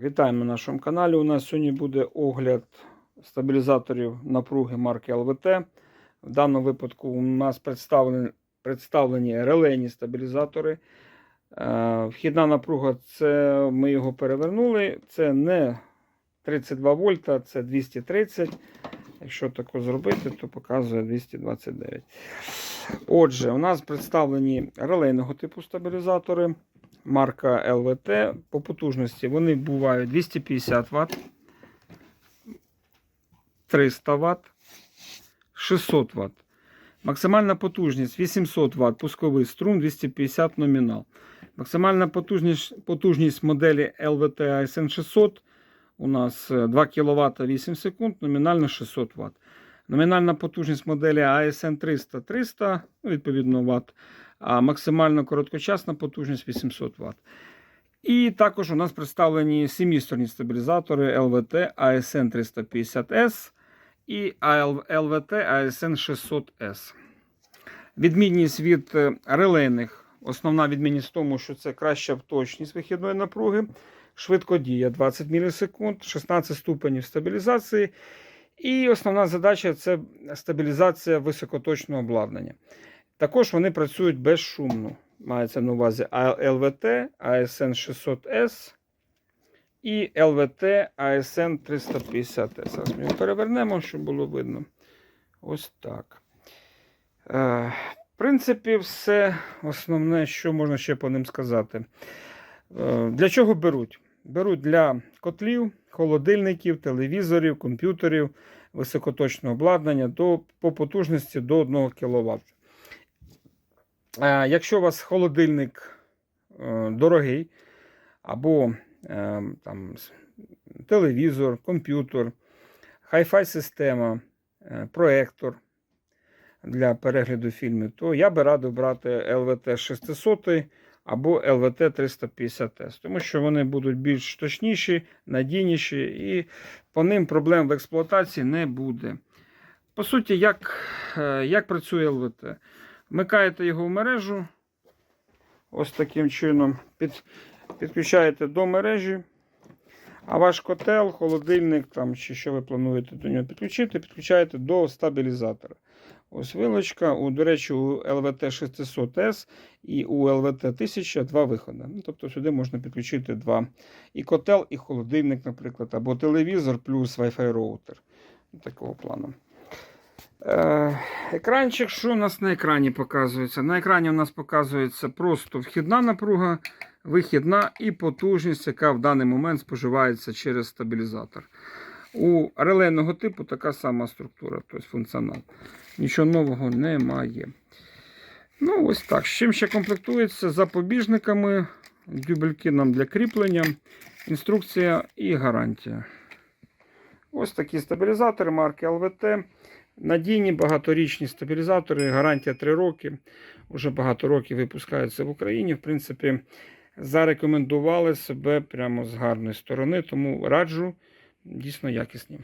Вітаємо на нашому каналі. У нас сьогодні буде огляд стабілізаторів напруги марки ЛВТ. В даному випадку у нас представлені, представлені релейні стабілізатори. Е, Вхідна напруга це ми його перевернули. Це не 32 вольта, це 230. Якщо тако зробити, то показує 229. Отже, у нас представлені релейного типу стабілізатори марка ЛВТ. По потужності вони бувають 250 Вт, 300 Вт, 600 Вт. Максимальна потужність 800 Вт, пусковий струм 250 номінал. Максимальна потужність, потужність моделі LVT ASN 600 у нас е, 2 кВт 8 секунд, номінально 600 Вт. Номінальна потужність моделі ASN 300 300, ну, відповідно Вт, а максимально короткочасна потужність 800 Вт. І також у нас представлені семісторні стабілізатори LVT ASN 350S і LVT ASN 600S. Відмінність від е, релейних. Основна відмінність в тому, що це краща точність вихідної напруги, швидкодія 20 мілісекунд, 16 ступенів стабілізації. І основна задача це стабілізація високоточного обладнання. Також вони працюють безшумно. Мається на увазі LVT ASN 600S і LVT ASN 350S. Зараз ми перевернемо, щоб було видно. Ось так. Е, В принципі, все основне, що можна ще по ним сказати. Е, Для чого беруть? Беруть для котлів, холодильників, телевізорів, комп'ютерів, високоточного обладнання до, по потужності до 1 кВт. Е, Якщо у вас холодильник е, дорогий, або е, там, телевізор, комп'ютер, хай-фай система, проектор для перегляду фільмів, то я би радив брати LVT 600 або ЛВТ 350 с тому що вони будуть більш точніші, надійніші, і по ним проблем в експлуатації не буде. По суті, як, е, як працює ЛВТ? Вмикаєте його в мережу. Ось таким чином під, підключаєте до мережі. А ваш котел, холодильник там, чи що ви плануєте до нього підключити, підключаєте до стабілізатора. Ось вилочка. У, до речі, у LVT 600S і у LVT 1000 два виходи. Ну, тобто сюди можна підключити два. І котел, і холодильник, наприклад, або телевізор плюс Wi-Fi роутер. Такого плану. Е, Екранчик, що у нас на екрані показується? На екрані у нас показується просто вхідна напруга, вихідна і потужність, яка в даний момент споживається через стабілізатор. У релейного типу така сама структура, тобто функціонал. Нічого нового немає. Ну, ось так. З чим ще комплектується? Запобіжниками, дюбельки нам для кріплення, інструкція і гарантія. Ось такі стабілізатори марки LVT. Надійні багаторічні стабілізатори, гарантія 3 роки. Уже багато років випускаються в Україні. В принципі, зарекомендували себе прямо з гарної сторони, тому раджу дійсно якісні.